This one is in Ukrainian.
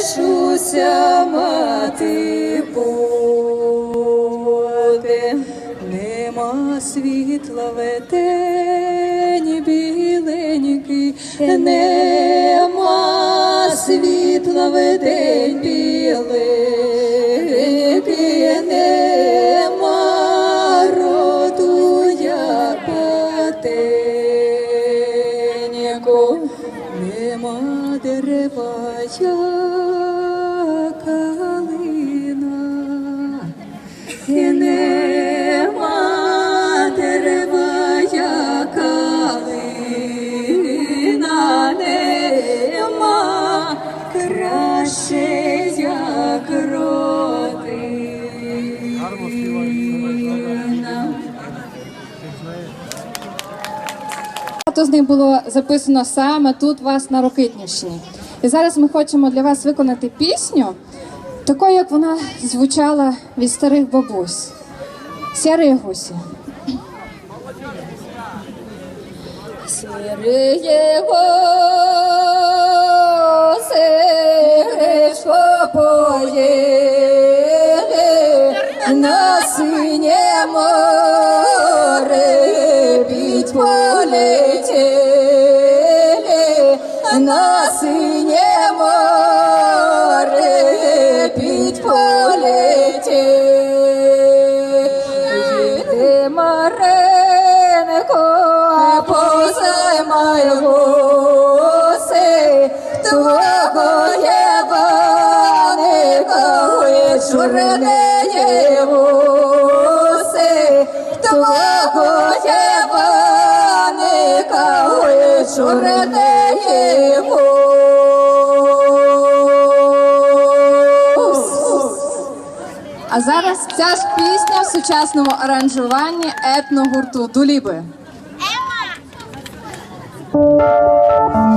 зрешуся мати буде, нема світла ветень біленький, нема світла ветень Багато з них було записано саме тут, у вас на Рокитнівщині. І зараз ми хочемо для вас виконати пісню, такою, як вона звучала від старих бабусь. Сярий гусі. Сіріє госи, гречко поїли, на синє на синє море під. Їде Маренко, позаймай гуси, твого єваника, чорнеє гуси, твого єваника, чорнеє А зараз ця ж пісня в сучасному аранжуванні етногурту Дуліби. Emma!